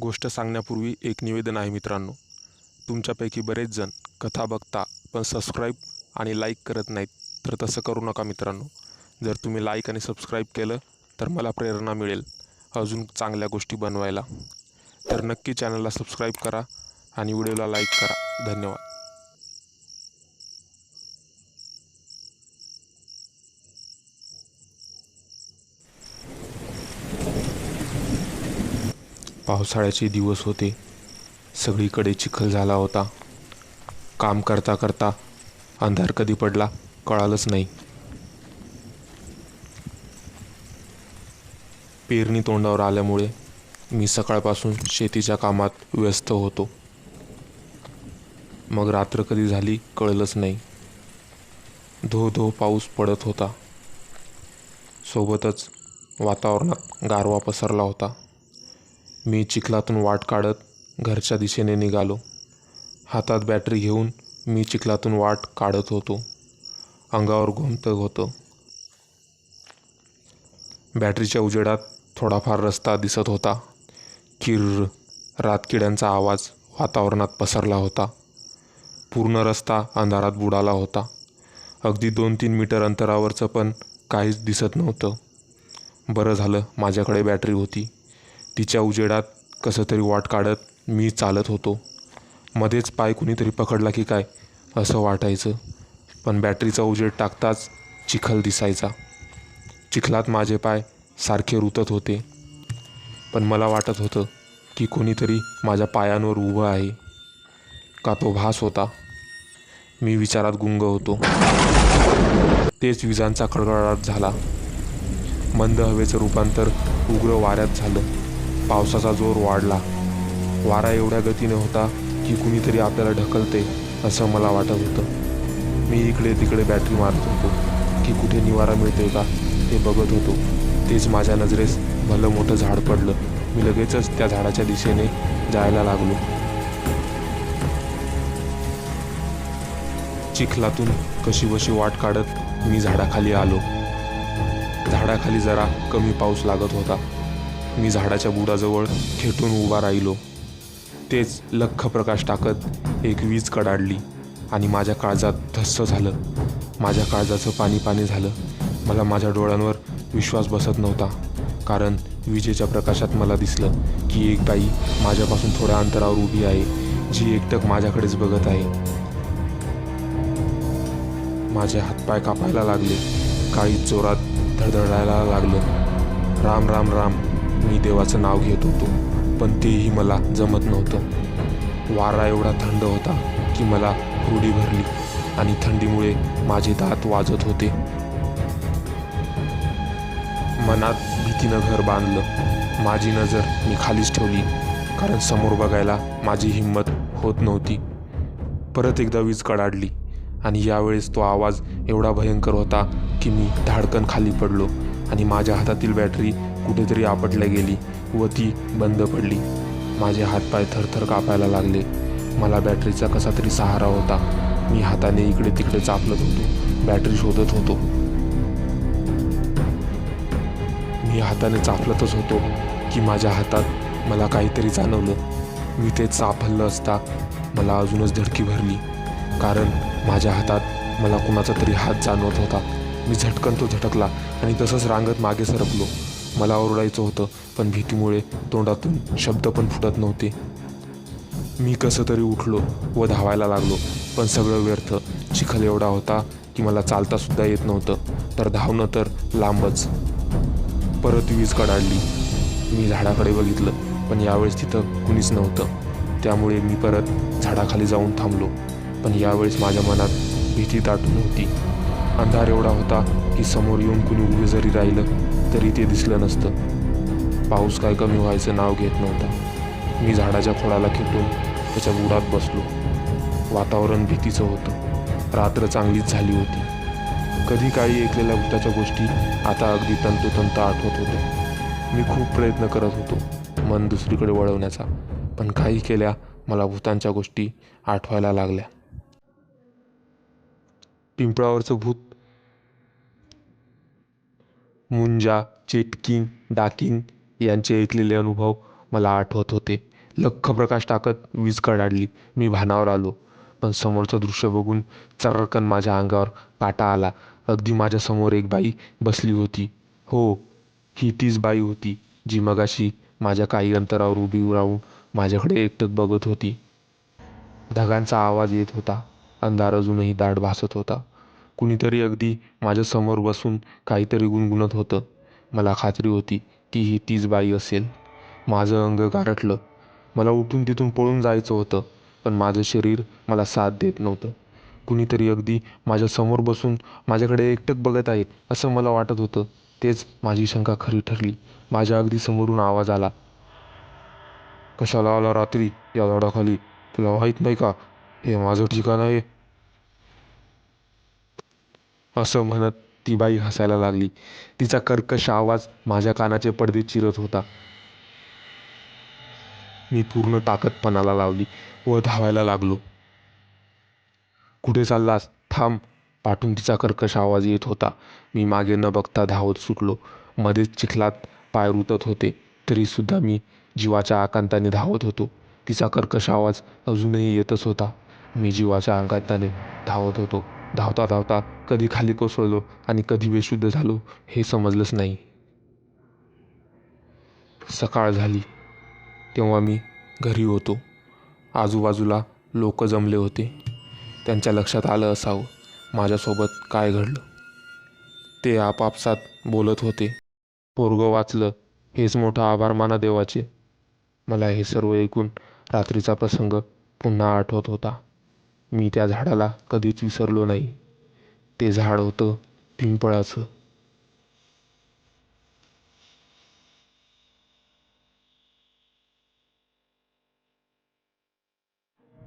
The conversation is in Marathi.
गोष्ट सांगण्यापूर्वी एक निवेदन आहे मित्रांनो. तुमच्यापैकी बरेच जण कथा बघता पण सबस्क्राईब आणि लाईक करत नाहीत तर तसं करू नका मित्रांनो. जर तुम्ही लाईक आणि सबस्क्राईब केलं तर मला प्रेरणा मिळेल अजून चांगल्या गोष्टी बनवायला. तर नक्की चॅनलला सबस्क्राईब करा आणि व्हिडिओला लाईक करा. धन्यवाद. पावसाळ्याचे दिवस होते. सगळीकडे चिखल झाला होता. काम करता करता अंधार कधी पडला कळालंच नाही. पेरणी तोंडावर आल्यामुळे मी सकाळपासून शेतीच्या कामात व्यस्त होतो. मग रात्र कधी झाली कळलंच नाही. धो धो पाऊस पडत होता. सोबतच वातावरणात गारवा पसरला होता. मी चिखलातून वाट काढत घरच्या दिशेने निघालो. हातात बॅटरी घेऊन मी चिखलातून वाट काढत होतो. अंगावर घुमतं होतं. बॅटरीच्या उजेडात थोडाफार रस्ता दिसत होता. किर्र रातकिड्यांचा आवाज वातावरणात पसरला होता. पूर्ण रस्ता अंधारात बुडाला होता. अगदी दोन तीन मीटर अंतरावरचं पण काहीच दिसत नव्हतं. बरं झालं माझ्याकडे बॅटरी होती. तिच्या उजेडात कसं तरी वाट काढत मी चालत होतो. मध्येच पाय कुणीतरी पकडला की काय असं वाटायचं. पण बॅटरीचा उजेड टाकताच चिखल दिसायचा. चिखलात माझे पाय सारखे रुतत होते. पण मला वाटत होतं की कोणीतरी माझ्या पायांवर उभं आहे. का तो भास होता? मी विचारात गुंग होतो. तेच विजांचा कडकडाट झाला. मंद हवेचं रूपांतर उग्र वाऱ्यात झालं. पावसाचा जोर वाढला. वारा एवढ्या गतीने होता की कुणीतरी आपल्याला ढकलते असं मला वाटत होतं. मी इकडे तिकडे बॅटरी मारत होतो की कुठे निवारा मिळते का ते बघत होतो. तेच माझ्या नजरेस भलं मोठं झाड पडलं. मी लगेचच त्या झाडाच्या दिशेने जायला लागलो. चिखलातून कशीबशी वाट काढत मी झाडाखाली आलो. झाडाखाली जरा कमी पाऊस लागत होता. मी झाडाच्या बुडाजवळ खेटून उभा राहिलो. तेच लख्ख प्रकाश टाकत एक वीज कडाडली आणि माझ्या काळजात धस्स झालं. माझ्या काळजाचं पाणी पाणी झालं. मला माझ्या डोळ्यांवर विश्वास बसत नव्हता. कारण विजेच्या प्रकाशात मला दिसलं की एक बाई माझ्यापासून थोड्या अंतरावर उभी आहे जी एकटक माझ्याकडेच बघत आहे. माझे हातपाय कापायला लागले. काळी जोरात धडधडायला लागलं. राम राम राम. मी देवाचं नाव घेत होतो पण तेही मला जमत नव्हतं. वारा एवढा थंड होता की मला हुरडी भरली आणि थंडीमुळे माझे दात वाजत होते. मनात भीतीनं घर बांधलं. माझी नजर मी खालीच ठेवली कारण समोर बघायला माझी हिंमत होत नव्हती. परत एकदा वीज कडाडली आणि यावेळेस तो आवाज एवढा भयंकर होता की मी धाडकन खाली पडलो. आणि माझ्या हातातील बॅटरी कुठेतरी आपटल्या गेली व ती बंद पडली. माझे हातपाय थरथर कापायला लागले. मला बॅटरीचा कसा तरी सहारा होता. मी हाताने इकडे तिकडे चापलत होतो. बॅटरी शोधत होतो. मी हाताने चापलतच होतो की माझ्या हातात मला काहीतरी जाणवलं. मी ते चाफललं असता मला अजूनच धडकी भरली. कारण माझ्या हातात मला कुणाचा तरी हात जाणवत होता. मी झटकन तो झटकला आणि तसंच रांगत मागे सरकलो. मला ओरडायचं होतं पण भीतीमुळे तोंडातून शब्द पण फुटत नव्हते. मी कसं तरी उठलो व धावायला लागलो पण सगळं व्यर्थ. चिखल एवढा होता की मला चालतासुद्धा येत नव्हतं तर धावणं तर लांबच. परत वीज कडाडली. मी झाडाकडे बघितलं पण यावेळेस तिथं कुणीच नव्हतं. त्यामुळे मी परत झाडाखाली जाऊन थांबलो पण यावेळेस माझ्या मनात भीती दाटून होती. अंधार एवढा होता की समोर येऊन कुणी उभे जरी राहिलं तरी ते दिसलं नसतं. पाऊस काय कमी व्हायचं नाव घेत नव्हता. मी झाडाच्या खोडाला खेटून त्याच्या बुडात बसलो. वातावरण भीतीचं होतं. रात्र चांगलीच झाली होती. कधी काळी ऐकलेल्या भूताच्या गोष्टी आता अगदी तंतोतंत आठवत होत्या. मी खूप प्रयत्न करत होतो मन दुसरीकडे वळवण्याचा. पण काही केल्या मला भूतांच्या गोष्टी आठवायला लागल्या. पिंपळावरचं भूत मुंजा चेटकिंग डाकिंग यांचे ऐकलेले अनुभव मला आठवत होते. लख्ख प्रकाश टाकत वीज कडाडली. मी भानावर आलो. पण समोरचं दृश्य बघून चर्रकन माझ्या अंगावर काटा आला. अगदी माझ्यासमोर एक बाई बसली होती. हो ही तीच बाई होती जी मगाशी माझ्या काही अंतरावर उभी राहून माझ्याकडे एकटक बघत होती. ढगांचा आवाज येत होता. अंधार अजूनही दाट भासत होता. कुणीतरी अगदी माझ्यासमोर बसून काहीतरी गुणगुणत होतं. मला खात्री होती की ही तीच बाई असेल. माझं अंग गारठलं. मला उठून तिथून पळून जायचं होतं पण माझं शरीर मला साथ देत नव्हतं. कुणीतरी अगदी माझ्यासमोर बसून माझ्याकडे एकटक बघत आहे असं मला वाटत होतं. तेच माझी शंका खरी ठरली. माझ्या अगदी समोरून आवाज आला. कशाला आला रात्री या झाडाखाली? तुला माहीत नाही का? हे माझं ठिकाण आहे. असं म्हणत ती बाई हसायला लागली. तिचा कर्कश आवाज माझ्या कानाचे पडदे चिरत होता. मी पूर्ण ताकद पणाला लावली व धावायला लागलो. कुठे चाललास? थांब. पाठून तिचा कर्कश आवाज येत होता. मी मागे न बघता धावत सुटलो. मध्येच चिखलात पाय रुतत होते. तरीसुद्धा मी जीवाच्या आकांताने धावत होतो. तिचा कर्कश आवाज अजूनही येतच होता. मी जीवाच्या आकांताने धावत होतो. धावता धावता कधी खाली कोसळलो आणि कधी बेशुद्ध झालो हे समजलंच नाही. सकाळ झाली. तेव्हा मी घरी होतो. आजूबाजूला लोक जमले होते. त्यांच्या लक्षात आलं असावं माझ्यासोबत काय घडलं. ते आपापसात बोलत होते. पोरगं वाचलं. हेच मोठं आभार माना देवाचे. मला हे सर्व ऐकून रात्रीचा प्रसंग पुन्हा आठवत होता. मी त्या झाडाला कधीच विसरलो नाही. ते झाड होतं पिंपळाचं.